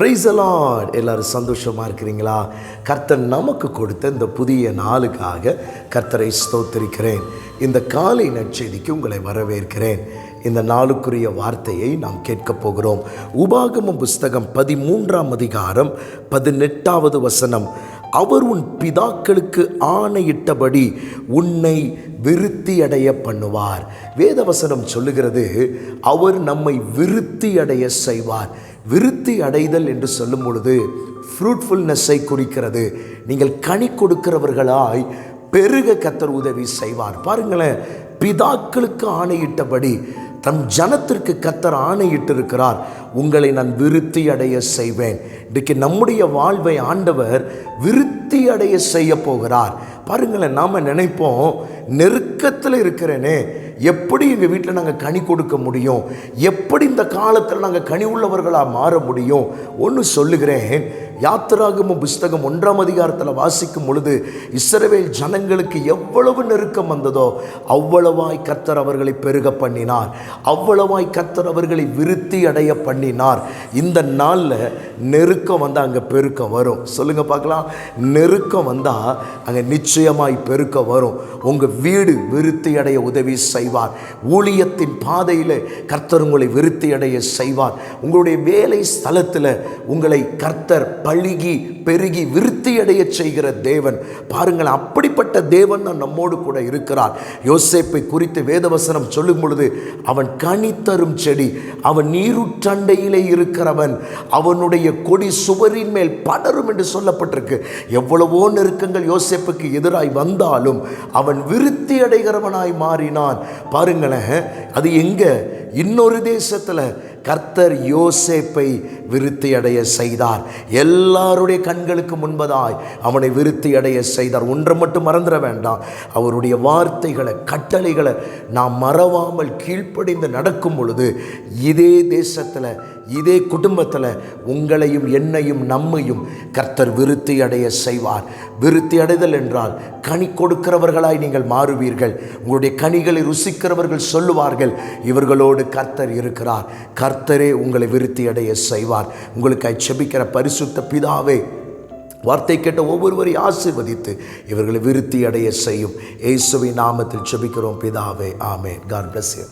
Price allot எல்லோரும் சந்தோஷமாக இருக்கிறீங்களா? கர்த்தர் நமக்கு கொடுத்த இந்த புதிய நாளுக்காக கர்த்தரை ஸ்தோத்திரிக்கிறேன். இந்த காலை நற்செய்திக்கு உங்களை வரவேற்கிறேன். இந்த நாளுக்குரிய வார்த்தையை நாம் கேட்கப் போகிறோம். உபாகமம் புஸ்தகம் பதிமூன்றாம் அதிகாரம் பதினெட்டாவது வசனம். அவர் உன் பிதாக்களுக்கு ஆணையிட்டபடி உன்னை விருத்தி அடைய பண்ணுவார். வேதவசனம் சொல்லுகிறது அவர் நம்மை விருத்தி அடைய செய்வார். விருத்தி அடைதல் என்று சொல்லும் பொழுது ஃப்ரூட்ஃபுல்னஸை குறிக்கிறது. நீங்கள் கனி கொடுக்கிறவர்களாய் பெருக கத்தர் உதவி செய்வார். பாருங்களேன் பிதாக்களுக்கு ஆணையிட்டபடி தம் ஜனத்திற்கு கத்தர் ஆணையிட்டிருக்கிறார். உங்களை நான் விருத்தி அடைய செய்வேன். இன்றைக்கு நம்முடைய வாழ்வை ஆண்டவர் விருத்தி அடைய செய்ய போகிறார். பாருங்களேன் நாம் நினைப்போம் நெருக்கத்தில் இருக்கிறேனே எப்படி எங்கள் வீட்டில் நாங்கள் கனி கொடுக்க முடியும்? எப்படி இந்த காலத்தில் நாங்கள் கனி உள்ளவர்களாக மாற முடியும்? ஒன்று சொல்லுகிறேன் யாத்திராகம புஸ்தகம் ஒன்றாம் அதிகாரத்தில் வாசிக்கும் பொழுது இஸ்ரவேல் ஜனங்களுக்கு எவ்வளவு நெருக்கம் வந்ததோ அவ்வளவாய் கத்தர் அவர்களை பெருக பண்ணினார். அவ்வளவாய் கத்தர் அவர்களை விருத்தி அடைய பண்ணினார். இந்த நாளில் நெருக்கம் வந்தால் அங்கே பெருக்கம் வரும். சொல்லுங்கள் பார்க்கலாம். நெருக்கம் வந்தால் அங்கே நிச்சயம் நிச்சயமாய் பெருக்க வரும். உங்கள் வீடு விருத்தி அடைய உதவி செய்வார். ஊழியத்தின் பாதையில் கர்த்தர் உங்களை விருத்தி அடைய செய்வார். உங்களுடைய வேலை ஸ்தலத்தில் உங்களை கர்த்தர் பழுகி பெருகி விருத்தி அடைய செய்கிற தேவன். பாருங்கள் அப்படிப்பட்ட தேவன் தான் நம்மோடு கூட இருக்கிறார். யோசேப்பை குறித்து வேதவசனம் சொல்லும் பொழுது அவன் கனி தரும் செடி அவன் நீருற்றண்டையிலே இருக்கிறவன் அவனுடைய கொடி சுவரின் மேல் படரும் என்று சொல்லப்பட்டிருக்கு. எவ்வளவோ நெருக்கங்கள் யோசேப்புக்கு எதிராய் வந்தாலும் அவன் விருத்தி அடைகிறவனாய் மாறினான். பாருங்களேன் அது எங்க? இன்னொரு தேசத்தில் கர்த்தர் யோசேப்பை விருத்தி அடைய செய்தார். எல்லாருடைய கண்களுக்கு முன்பதாய் அவனை விருத்தி அடைய செய்தார். ஒன்றை மட்டும் மறந்துட வேண்டாம். அவருடைய வார்த்தைகளை கட்டளைகளை நாம் மறவாமல் கீழ்ப்படிந்து நடக்கும் பொழுது இதே தேசத்தில் இதே குடும்பத்தில் உங்களையும் என்னையும் நம்மையும் கர்த்தர் விருத்தி அடைய செய்வார். விருத்தி அடைதல் என்றால் கனி கொடுக்கிறவர்களாய் நீங்கள் மாறுவீர்கள். உங்களுடைய கனிகளை ருசிக்கிறவர்கள் சொல்லுவார்கள் இவர்களோடு கர்த்தர் இருக்கிறார். கர்த்தரே உங்களை விருத்தி அடைய செய்வார். உங்களுக்கு செபிக்கிற பரிசுத்த பிதாவே வார்த்தை கேட்ட ஒவ்வொருவரையும் ஆசிர்வதித்து இவர்களை விருத்தி அடைய செய்யும். இயேசுவின் நாமத்தில் செபிக்கிறோம் பிதாவே. ஆமே காட் பிளஸ் யூ